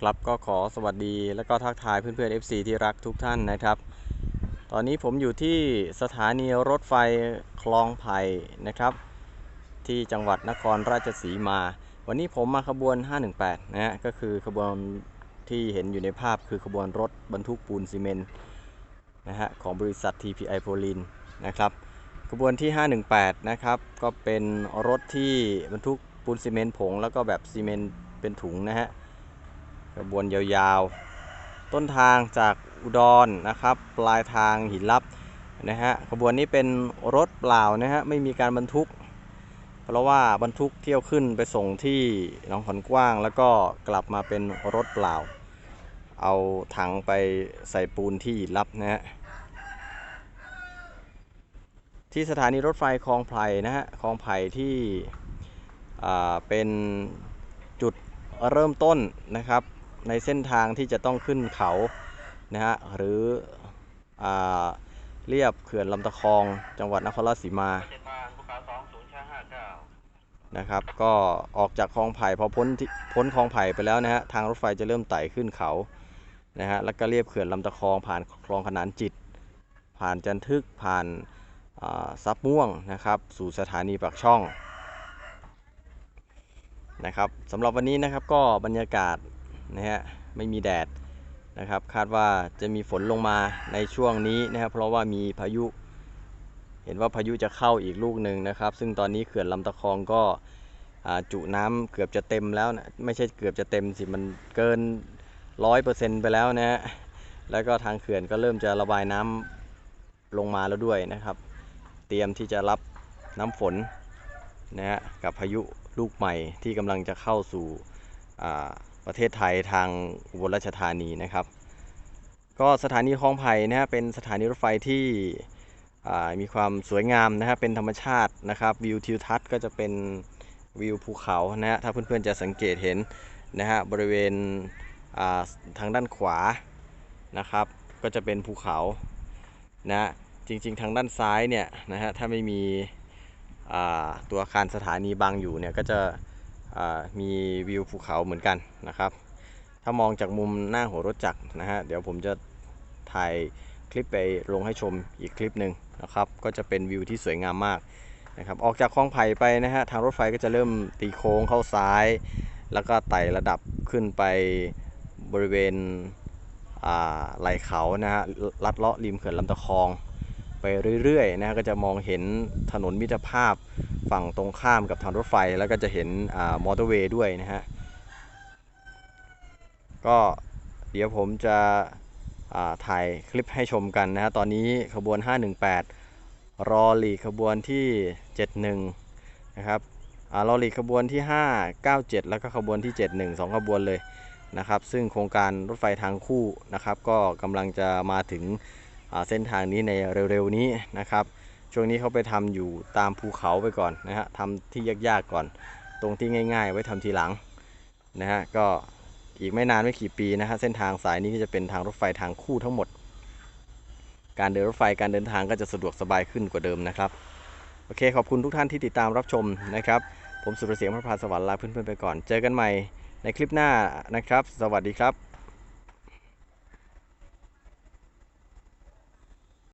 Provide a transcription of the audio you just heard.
ครับก็ขอสวัสดีและก็ทักทายเพื่อนๆ FC ที่รักทุกท่านนะครับ ตอนนี้ผมอยู่ที่สถานีรถไฟคลองไผ่นะครับ ที่จังหวัดนครราชสีมา วันนี้ผมมาขบวน 518 นะฮะก็คือขบวนที่เห็นอยู่ในภาพคือขบวนรถบรรทุกปูนซีเมนต์นะฮะของบริษัท TPI โพลินนะครับขบวนที่ 518 นะครับ ก็เป็นรถที่บรรทุก ปูนซีเมนต์ผงแล้วก็แบบซีเมนต์เป็นถุงนะฮะขบวนยาวๆ ต้นทางจากอุดรนะครับ ปลายทางหินลับนะฮะขบวนนี้เป็นรถเปล่านะฮะไม่มีการบรรทุก เพราะว่าบรรทุกเที่ยวขึ้นไปส่งที่หนองขอนกว้าง แล้วก็กลับมาเป็นรถเปล่า เอาถังไปใส่ปูนที่หินลับนะฮะที่สถานีรถไฟคลองไผ่นะฮะคลองไผ่ที่ เป็นจุดเริ่มต้นนะครับ ในเส้นทางที่จะต้องขึ้นเขานะฮะหรืออเรียบเขื่อนลำตะคองจังหวัดนครราชสีมาานะครับ ก็ออกจากคลองไผ่พอพ้นที่พ้นคลองไผ่ไปแล้วนะฮะทางรถไฟจะเริ่มไต่ขึ้นเขานะฮะแล้วก็เรียบเขื่อนลำตะคองผ่านคลองขนานจิต ผ่านจันทึกผ่านซับม่วงนะครับ สู่สถานีปากช่อง นะครับสำหรับวันนี้นะครับก็บรรยากาศนะฮะไม่มีแดดนะครับ คาดว่าจะมีฝนลงมาในช่วงนี้นะครับ เพราะว่ามีพายุ เห็นว่าพายุจะเข้าอีกลูกหนึ่งนะครับ ซึ่งตอนนี้เขื่อนลำตะคองก็จุน้ำเกือบจะเต็มแล้วนะไม่ใช่เกือบจะเต็มสิมันเกินร้อยเปอร์เซ็นต์ไปแล้วนะฮะแล้วก็ทางเขื่อนก็เริ่มจะระบายน้ำลงมาแล้วด้วยนะครับ เตรียมที่จะรับน้ำฝนนะฮะกับพายุ ลูกใหม่ที่กำลังจะเข้าสู่อ่าประเทศไทยทางอุบลราชธานีนะครับ ก็สถานีคลองไผ่นะฮะเป็นสถานีรถไฟที่อ่ามีความสวยงามนะครับเป็นธรรมชาตินะครับวิวทิวทัศน์ก็จะเป็นวิวภูเขานะฮะถ้าเพื่อนๆจะสังเกตเห็นนะฮะบริเวณอ่าทางด้านขวานะครับก็จะเป็นภูเขานะจริงๆ ทางด้านซ้ายเนี่ยนะฮะถ้าไม่มี ตัวอาคารสถานีบังอยู่เนี่ยก็จะมีวิวภูเขาเหมือนกันนะครับ ถ้ามองจากมุมหน้าหัวรถจักรนะฮะเดี๋ยวผมจะถ่ายคลิปไปลงให้ชมอีกคลิปหนึ่งนะครับก็จะเป็นวิวที่สวยงามมากนะครับออกจากคลองไผ่ไปนะฮะทางรถไฟก็จะเริ่มตีโค้งเข้าซ้าย แล้วก็ไต่ระดับขึ้นไปบริเวณไหล่เขานะฮะลัดเลาะริมเขื่อนลำตะคอง เรื่อยๆนะก็จะมองเห็นถนนมิตรภาพฝั่งตรงข้ามกับทางรถไฟ แล้วก็จะเห็นอ่ามอเตอร์เวย์ด้วยนะฮะก็เดี๋ยวผมจะอ่าถ่ายคลิปให้ชมกันนะฮะตอนนี้ขบวน 518 รอหลีขบวนที่ 71 นะครับอ่ารอหลีขบวนที่ 597 แล้วก็ขบวนที่ 71 2 ขบวนเลยนะครับ ซึ่งโครงการรถไฟทางคู่นะครับ ก็กำลังจะมาถึง เส้นทางนี้ในเร็วๆนี้นะครับ ช่วงนี้เขาไปทำอยู่ตามภูเขาไปก่อนนะฮะทำที่ยากๆก่อน ตรงที่ง่ายๆ ไว้ทำทีหลังนะฮะก็อีกไม่นานไม่กี่ปีนะฮะเส้นทางสายนี้ก็จะเป็นทางรถไฟทางคู่ทั้งหมด การเดินรถไฟการเดินทางก็จะสะดวกสบายขึ้นกว่าเดิมนะครับโอเคขอบคุณทุกท่านที่ติดตามรับชมนะครับ ผมสุรเสียงพระพาสวรรค์ลาเพื่อนๆไปก่อน เจอกันใหม่ในคลิปหน้านะครับ สวัสดีครับ